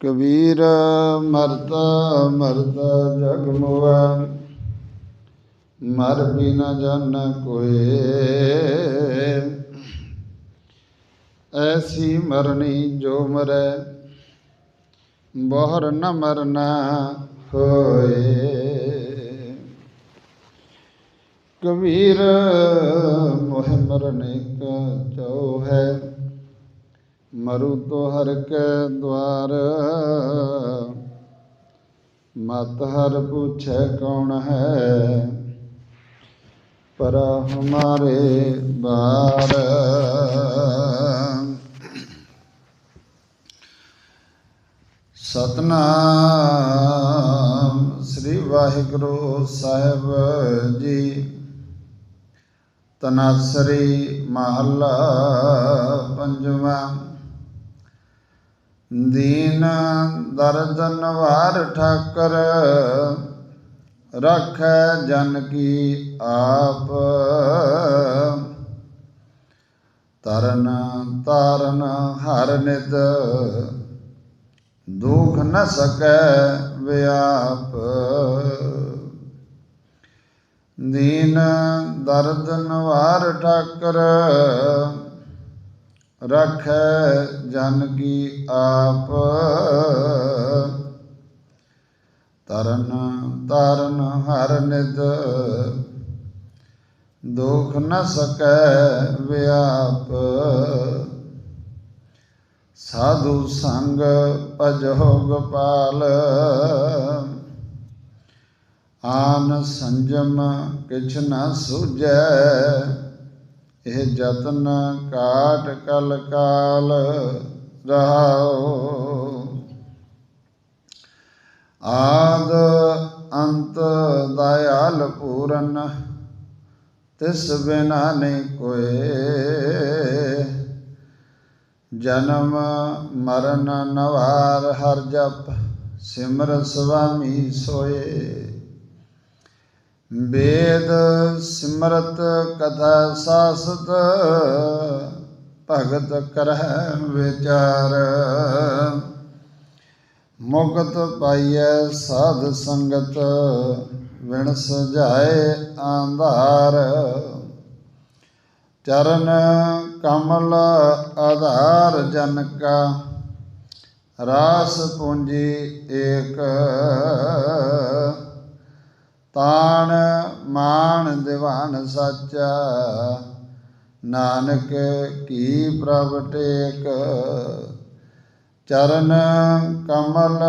ਕਬੀਰ ਮਰਦਾ ਮਰਦਾ ਜਗ ਮੁਆ ਮਰ ਵੀ ਨਾ ਜਾਣ ਕੋਏ ਐਸੀ ਮਰਨੀ ਜੋ ਮਰੈ, ਬਹੁਰ ਨ ਮਰਨਾ ਹੋਏ ਕਬੀਰ ਮੋਹ ਮਰਨੇ ਕਾ ਚਉ ਹੈ ਮਰੂ ਤੋ ਹਰ ਕੈ ਦਵਾਰ। ਮਤ ਹਰ ਪੁੱਛੈ ਕੌਣ ਹੈ? ਪਰ ਹਮਾਰੇ ਬਾਰ। ਸਤਨਾਮ ਸ੍ਰੀ ਵਾਹਿਗੁਰੂ ਸਾਹਿਬ ਜੀ। ਤਨਾਸਰੀ ਮਹੱਲਾ ਪੰਜਵਾਂ ਦੀਨ ਦਰਦ ਨਵਾਰ ਠਾਕਰ, ਰੱਖੈ ਜਨ ਕੀ ਆਪ। ਤਰਨ ਤਾਰਨ ਹਰ ਨਿਤ, ਦੁਖ ਨ ਸਕੈ ਵਿਆਪ। ਦੀਨ ਦਰਦ ਨਵਾਰ ਠਾਕਰ ਰਖੈ ਜਨ ਕੀ ਆਪ। ਤਰਨ ਤਰਨ ਹਰ ਨਿਦ ਦੁਖ ਨ ਸਕੈ ਵਿਆਪ। ਸਾਧੂ ਸੰਗ ਭਜੋ ਗੋਪਾਲ। ਆਨ ਸੰਜਮ ਕਿਛ ਨ ਸੂਝੈ। ਇਹ ਜਤਨ ਕਾਟ ਕਲ ਕਾਲ ਰਹਾਉ। ਆਦ ਅੰਤ ਦਇਆਲ ਪੂਰਨ, ਤਿਸ ਬਿਨਾ ਨਹੀਂ ਕੋਏ। ਜਨਮ ਮਰਨ ਨਵਾਰ ਹਰ ਜਪ, ਸਿਮਰ ਸੁਆਮੀ ਸੋਏ। ਵੇਦ ਸਿਮਰਤ ਕਥਾ ਸਾਸਤ, ਭਗਤ ਕਰਹਿ ਵਿਚਾਰ। ਮੁਕਤ ਪਾਈਐ ਸਾਧ ਸੰਗਤ ਵਿਣ ਸਜਾਏ ਆਂਧਾਰ ਚਰਨ ਕਮਲ ਆਧਾਰ ਜਨ ਕਾ, ਰਾਸ ਪੂੰਜੀ ਏਕ। ਤਾਣ ਮਾਨ ਦੀਵਾਨ ਸਾਚਾ। ਨਾਨਕ ਕੀ ਪ੍ਰਭ ਟੇਕ। ਚਰਨ ਕਮਲ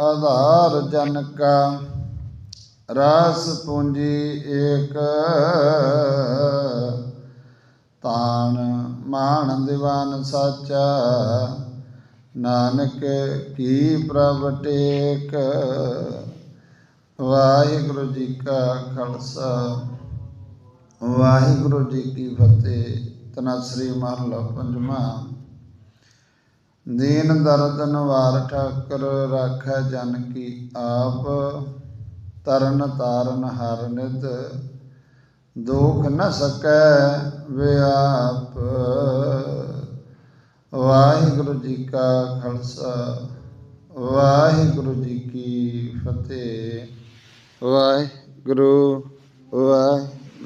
ਆਧਾਰ ਜਨ ਕਾ ਰਾਸ ਪੂੰਜੀ ਏਕ। ਤਾਣ ਮਾਨ ਦੀਵਾਨ ਸਾਚਾ। ਨਾਨਕ ਕੀ ਪ੍ਰਭ ਟੇਕ। ਵਾਹਿਗੁਰੂ ਜੀ ਕਾ ਖਾਲਸਾ। ਵਾਹਿਗੁਰੂ ਜੀ ਕੀ ਫਤਿਹ। ਤਨਸਰੀ ਮਹਲਾ ਪੰਜਵਾਂ। ਦੀਨ ਦਰਦ ਨਵਾਰ ਠਾਕਰ ਰਾਖੈ ਜਨ ਕੀ ਆਪ, ਤਰਨ ਤਾਰਨ ਹਰ ਨਿਤ ਦੁਖ ਨ ਸਕੈ ਵਿਆਪ ਵਾਹਿਗੁਰੂ ਜੀ ਕਾ ਖਾਲਸਾ, ਵਾਹਿਗੁਰੂ ਜੀ ਕੀ ਫਤਿਹ। ਵਾਹਿਗੁਰੂ, ਵਾਹਿ